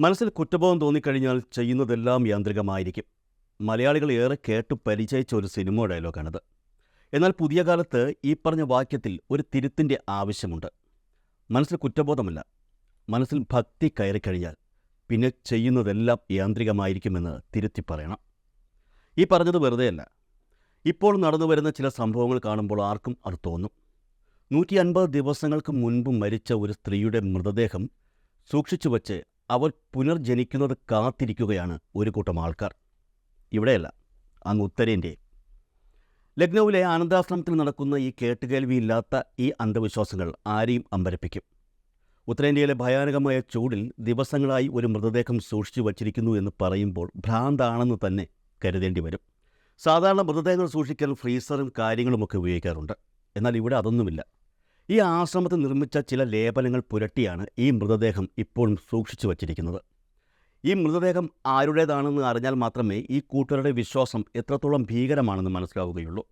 മനസ്സിൽ കുറ്റബോധം തോന്നിക്കഴിഞ്ഞാൽ ചെയ്യുന്നതെല്ലാം യാന്ത്രികമായിരിക്കും. മലയാളികൾ ഏറെ കേട്ട് പരിചയിച്ച ഒരു സിനിമ ഡയലോഗാണിത്. എന്നാൽ പുതിയ കാലത്ത് ഈ പറഞ്ഞ വാക്യത്തിൽ ഒരു തിരുത്തിന്റെ ആവശ്യമുണ്ട്. മനസ്സിൽ കുറ്റബോധമല്ല മനസ്സിൽ ഭക്തി കയറിക്കഴിഞ്ഞാൽ പിന്നെ ചെയ്യുന്നതെല്ലാം യാന്ത്രികമായിരിക്കുമെന്ന് തിരുത്തി പറയണം. ഈ പറഞ്ഞത് വെറുതെയല്ല. ഇപ്പോൾ നടന്നു വരുന്ന ചില സംഭവങ്ങൾ കാണുമ്പോൾ ആർക്കും അത് തോന്നും. നൂറ്റി അൻപത് ദിവസങ്ങൾക്ക് മുൻപ് മരിച്ച ഒരു സ്ത്രീയുടെ മൃതദേഹം സൂക്ഷിച്ചു വച്ച് അവർ പുനർജനിക്കുന്നത് കാത്തിരിക്കുകയാണ് ഒരു കൂട്ടം ആൾക്കാർ. ഇവിടെയല്ല അങ്ങ് ഉത്തരേന്ത്യ ലക്നൌവിലെ ആനന്ദാശ്രമത്തിൽ നടക്കുന്ന ഈ കേട്ടുകേൾവിയില്ലാത്ത ഈ അന്ധവിശ്വാസങ്ങൾ ആരെയും അമ്പരപ്പിക്കും. ഉത്തരേന്ത്യയിലെ ഭയാനകമായ ചൂടിൽ ദിവസങ്ങളായി ഒരു മൃതദേഹം സൂക്ഷിച്ചു വച്ചിരിക്കുന്നു എന്ന് പറയുമ്പോൾ ഭ്രാന്താണെന്ന് തന്നെ കരുതേണ്ടി വരും. സാധാരണ മൃതദേഹങ്ങൾ സൂക്ഷിക്കാൻ ഫ്രീസറും കാര്യങ്ങളുമൊക്കെ ഉപയോഗിക്കാറുണ്ട്. എന്നാൽ ഇവിടെ അതൊന്നുമില്ല. ഈ ആശ്രമത്തിൽ നിർമ്മിച്ച ചില ലേപനങ്ങൾ പുരട്ടിയാണ് ഈ മൃതദേഹം ഇപ്പോഴും സൂക്ഷിച്ചു വച്ചിരിക്കുന്നത്. ഈ മൃതദേഹം ആരുടേതാണെന്ന് അറിഞ്ഞാൽ മാത്രമേ ഈ കൂട്ടരുടെ വിശ്വാസം എത്രത്തോളം ഭീകരമാണെന്ന് മനസ്സിലാവുകയുള്ളൂ.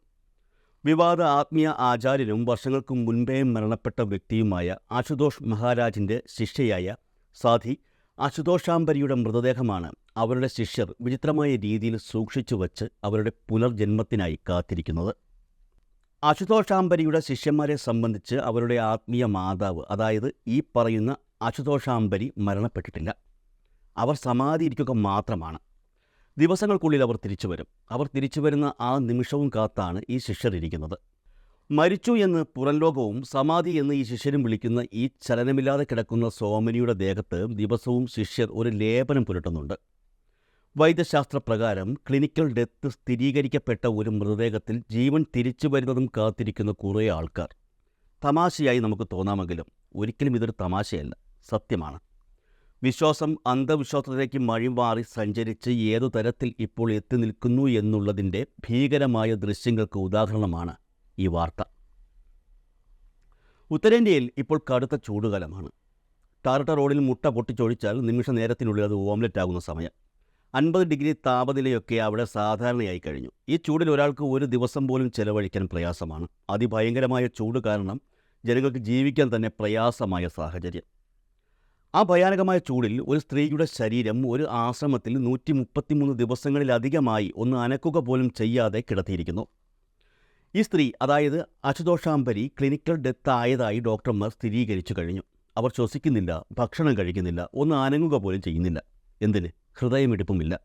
വിവാദ ആത്മീയ ആചാര്യനും വർഷങ്ങൾക്ക് മുൻപേ മരണപ്പെട്ട വ്യക്തിയുമായ ആശുതോഷ് മഹാരാജിന്റെ ശിഷ്യയായ സാധി അശുതോഷാംബരിയുടെ മൃതദേഹമാണ് അവരുടെ ശിഷ്യർ വിചിത്രമായ രീതിയിൽ സൂക്ഷിച്ചു വച്ച് അവരുടെ പുനർജന്മത്തിനായി കാത്തിരിക്കുന്നത്. അശുതോഷാംബരിയുടെ ശിഷ്യന്മാരെ സംബന്ധിച്ച് അവരുടെ ആത്മീയ മാതാവ് അതായത് ഈ പറയുന്ന അശുതോഷാംബരി മരണപ്പെട്ടിട്ടില്ല. അവർ സമാധിയിരിക്കുക മാത്രമാണ്. ദിവസങ്ങൾക്കുള്ളിൽ അവർ തിരിച്ചു വരും. അവർ തിരിച്ചു വരുന്ന ആ നിമിഷവും കാത്താണ് ഈ ശിഷ്യർ ഇരിക്കുന്നത്. മരിച്ചു എന്ന് പുറംലോകവും സമാധി എന്ന് ഈ ശിഷ്യരും വിളിക്കുന്ന ഈ ചലനമില്ലാതെ കിടക്കുന്ന സോമനിയുടെ ദേഹത്ത് ദിവസവും ശിഷ്യർ ഒരു ലേപനം പുരട്ടുന്നുണ്ട് വൈദ്യശാസ്ത്രപ്രകാരം ക്ലിനിക്കൽ ഡെത്ത് സ്ഥിരീകരിക്കപ്പെട്ട ഒരു മൃതദേഹത്തിൽ ജീവൻ തിരിച്ചു വരുന്നതും കാത്തിരിക്കുന്ന കുറേ ആൾക്കാർ. തമാശയായി നമുക്ക് തോന്നാമെങ്കിലും ഒരിക്കലും ഇതൊരു തമാശയല്ല സത്യമാണ്. വിശ്വാസം അന്ധവിശ്വാസത്തിലേക്ക് മഴിമാറി സഞ്ചരിച്ച് ഏതു തരത്തിൽ ഇപ്പോൾ എത്തി നിൽക്കുന്നു എന്നുള്ളതിന്റെ ഭീകരമായ ദൃശ്യങ്ങൾക്ക് ഉദാഹരണമാണ് ഈ വാർത്ത. ഉത്തരേന്ത്യയിൽ ഇപ്പോൾ കടുത്ത ചൂടുകാലമാണ്. ടാർട്ട റോഡിൽ മുട്ട പൊട്ടിച്ചൊഴിച്ചാൽ നിമിഷ നേരത്തിനുള്ളിൽ അത് ഓംലെറ്റ് ആകുന്ന സമയം. അൻപത് ഡിഗ്രി താപനിലയൊക്കെ അവിടെ സാധാരണയായി കഴിഞ്ഞു. ഈ ചൂടിൽ ഒരാൾക്ക് ഒരു ദിവസം പോലും ചെലവഴിക്കാൻ പ്രയാസമാണ്. അതിഭയങ്കരമായ ചൂട് കാരണം ജനങ്ങൾക്ക് ജീവിക്കാൻ തന്നെ പ്രയാസമായ സാഹചര്യം. ആ ഭയാനകമായ ചൂടിൽ ഒരു സ്ത്രീയുടെ ശരീരം ഒരു ആശ്രമത്തിൽ നൂറ്റി മുപ്പത്തിമൂന്ന് ദിവസങ്ങളിലധികമായി ഒന്ന് അനക്കുക പോലും ചെയ്യാതെ കിടത്തിയിരിക്കുന്നു. ഈ സ്ത്രീ അതായത് അശുതോഷാംബരി ക്ലിനിക്കൽ ഡെത്ത് ആയതായി ഡോക്ടർമാർ സ്ഥിരീകരിച്ചു കഴിഞ്ഞു. അവർ ശ്വസിക്കുന്നില്ല ഭക്ഷണം കഴിക്കുന്നില്ല ഒന്ന് അനങ്ങുക പോലും ചെയ്യുന്നില്ല. എന്തിന്? ഹൃദയമിടിപ്പുമില്ല.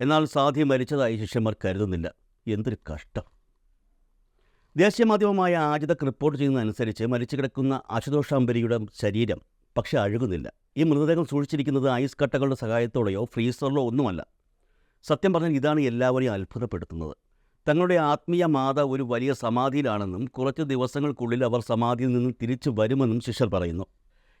എന്നാൽ സാധി മരിച്ചതായി ശിഷ്യന്മാർ കരുതുന്നില്ല. എന്തൊരു കഷ്ടം. ദേശീയ മാധ്യമമായ ആജിതക് റിപ്പോർട്ട് ചെയ്യുന്നതനുസരിച്ച് മരിച്ചു കിടക്കുന്ന അശുതോഷാംബരിയുടെ ശരീരം പക്ഷെ അഴുകുന്നില്ല. ഈ മൃതദേഹം സൂക്ഷിച്ചിരിക്കുന്നത് ഐസ് കട്ടകളുടെ സഹായത്തോടെയോ ഫ്രീസറിലോ ഒന്നുമല്ല. സത്യം പറഞ്ഞാൽ ഇതാണ് എല്ലാവരെയും അത്ഭുതപ്പെടുത്തുന്നത്. തങ്ങളുടെ ആത്മീയ മാത ഒരു വലിയ സമാധിയിലാണെന്നും കുറച്ച് ദിവസങ്ങൾക്കുള്ളിൽ അവർ സമാധിയിൽ നിന്ന് തിരിച്ചു വരുമെന്നും ശിഷ്യർ പറയുന്നു.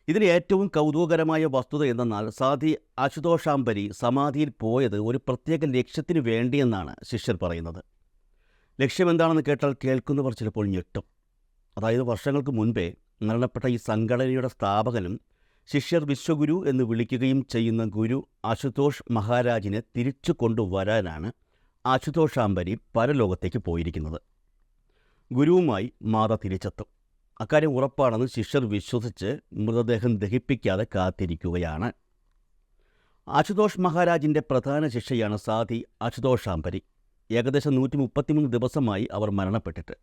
ഇതിൽ ഏറ്റവും കൗതുകകരമായ വസ്തുത എന്തെന്നാൽ സാധി അശുതോഷാംബരി സമാധിയിൽ പോയത് ഒരു പ്രത്യേക ലക്ഷ്യത്തിന് വേണ്ടിയെന്നാണ് ശിഷ്യർ പറയുന്നത്. ലക്ഷ്യമെന്താണെന്ന് കേട്ടാൽ കേൾക്കുന്നവർ ചിലപ്പോൾ ഞെട്ടും. അതായത് വർഷങ്ങൾക്ക് മുൻപേ മരണപ്പെട്ട ഈ സംഘടനയുടെ സ്ഥാപകനും ശിഷ്യർ വിശ്വഗുരു എന്ന് വിളിക്കുകയും ചെയ്യുന്ന ഗുരു അശുതോഷ് മഹാരാജിനെ തിരിച്ചു കൊണ്ടുവരാനാണ് അശുതോഷാംബരി പരലോകത്തേക്ക് പോയിരിക്കുന്നത്. ഗുരുവുമായി മാത തിരിച്ചെത്തും. അക്കാര്യം ഉറപ്പാണെന്ന് ശിഷ്യർ വിശ്വസിച്ച് മൃതദേഹം ദഹിപ്പിക്കാതെ കാത്തിരിക്കുകയാണ്. അശുതോഷ് മഹാരാജിന്റെ പ്രധാന ശിഷ്യയാണ് സാധി അശുതോഷാംബരി ഏകദേശം നൂറ്റി മുപ്പത്തിമൂന്ന് ദിവസമായി അവർ മരണപ്പെട്ടിട്ട്.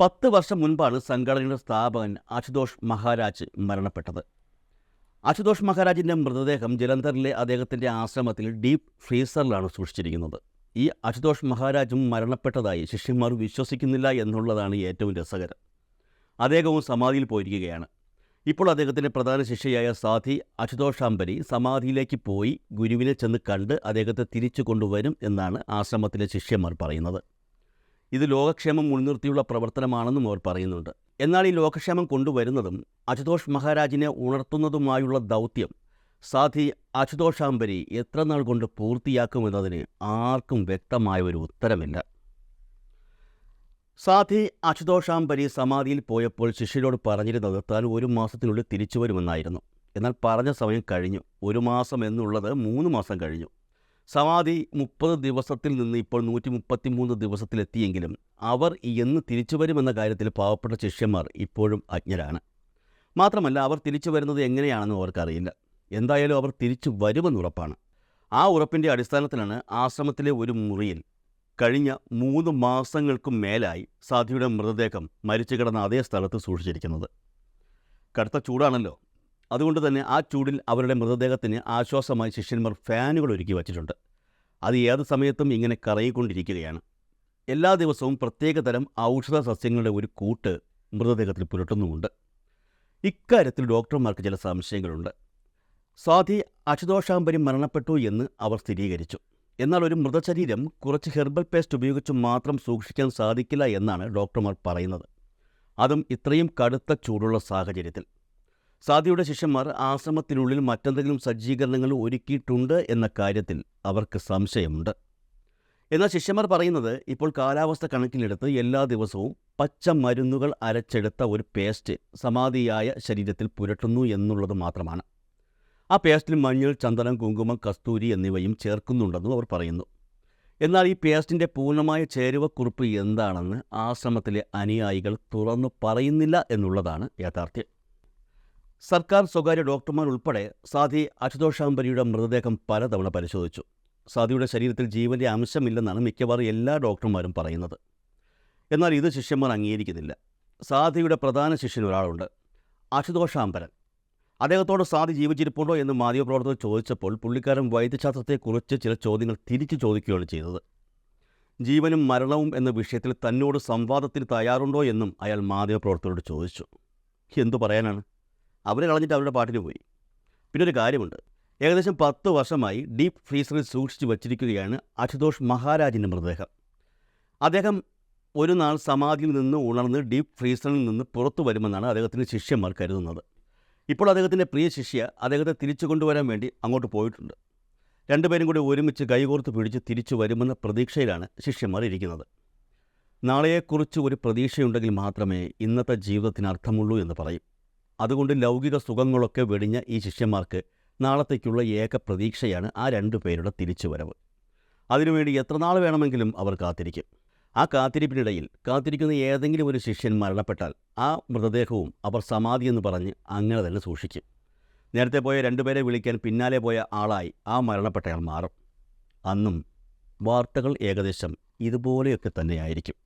പത്ത് വർഷം മുൻപാണ് സംഘടനയുടെ സ്ഥാപകൻ അശുതോഷ് മഹാരാജ് മരണപ്പെട്ടത്. അശുതോഷ് മഹാരാജിന്റെ മൃതദേഹം ജലന്ധറിലെ അദ്ദേഹത്തിന്റെ ആശ്രമത്തിൽ ഡീപ്പ് ഫ്രീസറിലാണ് സൂക്ഷിച്ചിരിക്കുന്നത്. ഈ അശുതോഷ് മഹാരാജും മരണപ്പെട്ടതായി ശിഷ്യന്മാർ വിശ്വസിക്കുന്നില്ല എന്നുള്ളതാണ് ഏറ്റവും രസകരം. അദ്ദേഹവും സമാധിയിൽ പോയിരിക്കുകയാണ്. ഇപ്പോൾ അദ്ദേഹത്തിന്റെ പ്രധാന ശിഷ്യയായ സാധി അശുതോഷാംബരി സമാധിയിലേക്ക് പോയി ഗുരുവിനെ ചെന്ന് കണ്ട് അദ്ദേഹത്തെ തിരിച്ചു കൊണ്ടുവരും എന്നാണ് ആശ്രമത്തിലെ ശിഷ്യന്മാർ പറയുന്നത്. ഇത് ലോകക്ഷേമം മുൻനിർത്തിയുള്ള പ്രവർത്തനമാണെന്നും അവർ പറയുന്നുണ്ട്. എന്നാൽ ഈ ലോകക്ഷേമം കൊണ്ടുവരുന്നതും അശുതോഷ് മഹാരാജിനെ ഉണർത്തുന്നതുമായുള്ള ദൗത്യം സാധി അശുതോഷാംബരി എത്ര നാൾ കൊണ്ട് പൂർത്തിയാക്കുമെന്നതിന് ആർക്കും വ്യക്തമായ ഒരു ഉത്തരമില്ല. സാധി അശുതോഷാംബരി സമാധിയിൽ പോയപ്പോൾ ശിഷ്യരോട് പറഞ്ഞിരുന്നത് താൻ ഒരു മാസത്തിനുള്ളിൽ തിരിച്ചു വരുമെന്നായിരുന്നു. എന്നാൽ പറഞ്ഞ സമയം കഴിഞ്ഞു. ഒരു മാസം എന്നുള്ളത് മൂന്ന് മാസം കഴിഞ്ഞു. സമാധി മുപ്പത് ദിവസത്തിൽ നിന്ന് ഇപ്പോൾ നൂറ്റി മുപ്പത്തി മൂന്ന് ദിവസത്തിലെത്തിയെങ്കിലും അവർ എന്ന് തിരിച്ചു വരുമെന്ന കാര്യത്തിൽ പാവപ്പെട്ട ശിഷ്യന്മാർ ഇപ്പോഴും അജ്ഞരാണ്. മാത്രമല്ല അവർ തിരിച്ചു വരുന്നത് എങ്ങനെയാണെന്ന് അവർക്കറിയില്ല. എന്തായാലും അവർ തിരിച്ചു വരുമെന്നുറപ്പാണ്. ആ ഉറപ്പിന്റെ അടിസ്ഥാനത്തിലാണ് ആശ്രമത്തിലെ ഒരു മുറിയിൽ കഴിഞ്ഞ മൂന്ന് മാസങ്ങൾക്കും മേലായി സാധിയുടെ മൃതദേഹം മരിച്ചു കിടന്ന അതേ സ്ഥലത്ത് സൂക്ഷിച്ചിരിക്കുന്നത്. കടുത്ത ചൂടാണല്ലോ. അതുകൊണ്ട് തന്നെ ആ ചൂടിൽ അവരുടെ മൃതദേഹത്തിന് ആശ്വാസമായി ശിഷ്യന്മാർ ഫാനുകൾ ഒരുക്കി വച്ചിട്ടുണ്ട്. അത് ഏത് സമയത്തും ഇങ്ങനെ കറയിക്കൊണ്ടിരിക്കുകയാണ്. എല്ലാ ദിവസവും പ്രത്യേകതരം ഔഷധ സസ്യങ്ങളുടെ ഒരു കൂട്ട് മൃതദേഹത്തിൽ പുരട്ടുന്നുമുണ്ട്. ഇക്കാര്യത്തിൽ ഡോക്ടർമാർക്ക് ചില സംശയങ്ങളുണ്ട്. സ്വാതി അശുദോഷാംബരി മരണപ്പെട്ടു എന്ന് അവർ സ്ഥിരീകരിച്ചു. എന്നാൽ ഒരു മൃതശരീരം കുറച്ച് ഹെർബൽ പേസ്റ്റ് ഉപയോഗിച്ച് മാത്രം സൂക്ഷിക്കാൻ സാധിക്കില്ല എന്നാണ് ഡോക്ടർമാർ പറയുന്നത്. അതും ഇത്രയും കടുത്ത ചൂടുള്ള സാഹചര്യത്തിൽ. സാധിയുടെ ശിഷ്യന്മാർ ആശ്രമത്തിനുള്ളിൽ മറ്റെന്തെങ്കിലും സജ്ജീകരണങ്ങൾ ഒരുക്കിയിട്ടുണ്ട് എന്ന കാര്യത്തിൽ അവർക്ക് സംശയമുണ്ട്. എന്നാൽ ശിഷ്യന്മാർ പറയുന്നത് ഇപ്പോൾ കാലാവസ്ഥ കണക്കിലെടുത്ത് എല്ലാ ദിവസവും പച്ച മരുന്നുകൾ അരച്ചെടുത്ത ഒരു പേസ്റ്റ് സമാധിയായ ശരീരത്തിൽ പുരട്ടുന്നു എന്നുള്ളത് മാത്രമാണ്. ആ പേസ്റ്റിൽ മഞ്ഞൾ ചന്ദനം കുങ്കുമം കസ്തൂരി എന്നിവയും ചേർക്കുന്നുണ്ടെന്നും അവർ പറയുന്നു. എന്നാൽ ഈ പേസ്റ്റിന്റെ പൂർണമായ ചേരുവക്കുറിപ്പ് എന്താണെന്ന് ആശ്രമത്തിലെ അനുയായികൾ തുറന്നു പറയുന്നില്ല എന്നുള്ളതാണ് യാഥാർത്ഥ്യം. സർക്കാർ സ്വകാര്യ ഡോക്ടർമാർ ഉൾപ്പെടെ സാധി അശുതോഷാംബരിയുടെ മൃതദേഹം പലതവണ പരിശോധിച്ചു. സാധിയുടെ ശരീരത്തിൽ ജീവന്റെ അംശമില്ലെന്നാണ് മിക്കവാറും എല്ലാ ഡോക്ടർമാരും പറയുന്നത്. എന്നാൽ ഇത് ശിഷ്യന്മാർ അംഗീകരിക്കുന്നില്ല. സാധിയുടെ പ്രധാന ശിഷ്യൻ ഒരാളുണ്ട്. അശുതോഷാംബരൻ. അദ്ദേഹത്തോട് സാധി ജീവിച്ചിരിപ്പുണ്ടോ എന്ന് മാധ്യമപ്രവർത്തകർ ചോദിച്ചപ്പോൾ പുള്ളിക്കാരൻ വൈദ്യശാസ്ത്രത്തെക്കുറിച്ച് ചില ചോദ്യങ്ങൾ തിരിച്ചു ചോദിക്കുകയാണ് ചെയ്തത്. ജീവനും മരണവും എന്ന വിഷയത്തിൽ തന്നോട് സംവാദത്തിന് തയ്യാറുണ്ടോ എന്നും അയാൾ മാധ്യമപ്രവർത്തകരോട് ചോദിച്ചു. എന്തു പറയാനാണ്? അവരെ കളഞ്ഞിട്ട് അവരുടെ പാട്ടിന് പോയി. പിന്നെ ഒരു കാര്യമുണ്ട്. ഏകദേശം പത്ത് വർഷമായി ഡീപ്പ് ഫ്രീസറിൽ സൂക്ഷിച്ചു വച്ചിരിക്കുകയാണ് അശുതോഷ് മഹാരാജിന്റെ മൃതദേഹം. അദ്ദേഹം ഒരു നാൾ സമാധിയിൽ നിന്ന് ഉണർന്ന് ഡീപ്പ് ഫ്രീസറിൽ നിന്ന് പുറത്തു വരുമെന്നാണ് അദ്ദേഹത്തിന്റെ ശിഷ്യന്മാർ കരുതുന്നത്. ഇപ്പോൾ അദ്ദേഹത്തിന്റെ പ്രിയ ശിഷ്യ അദ്ദേഹത്തെ തിരിച്ചു കൊണ്ടുവരാൻ വേണ്ടി അങ്ങോട്ട് പോയിട്ടുണ്ട്. രണ്ടുപേരും കൂടി ഒരുമിച്ച് കൈകോർത്ത് പിടിച്ച് തിരിച്ചു വരുമെന്ന പ്രതീക്ഷയിലാണ് ശിഷ്യന്മാർ ഇരിക്കുന്നത്. നാളെയെക്കുറിച്ച് ഒരു പ്രതീക്ഷയുണ്ടെങ്കിൽ മാത്രമേ ഇന്നത്തെ ജീവിതത്തിന് അർത്ഥമുള്ളൂ എന്ന് പറയും. അതുകൊണ്ട് ലൗകിക സുഖങ്ങളൊക്കെ വെടിഞ്ഞ ഈ ശിഷ്യന്മാർക്ക് നാളത്തേക്കുള്ള ഏക പ്രതീക്ഷയാണ് ആ രണ്ടു പേരുടെ തിരിച്ചുവരവ്. അതിനുവേണ്ടി എത്ര നാൾ വേണമെങ്കിലും അവർ കാത്തിരിക്കും. ആ കാത്തിരിപ്പിനിടയിൽ കാത്തിരിക്കുന്ന ഏതെങ്കിലും ഒരു ശിഷ്യൻ മരണപ്പെട്ടാൽ ആ മൃതദേഹവും അവർ സമാധി എന്ന് പറഞ്ഞ് അങ്ങനെ തന്നെ സൂക്ഷിക്കും നേരത്തെ പോയ രണ്ടുപേരെ വിളിക്കാൻ പിന്നാലെ പോയ ആളായി ആ മരണപ്പെട്ടയാൾ മാറും. അന്നും വാർത്തകൾ ഏകദേശം ഇതുപോലെയൊക്കെ തന്നെയായിരിക്കും.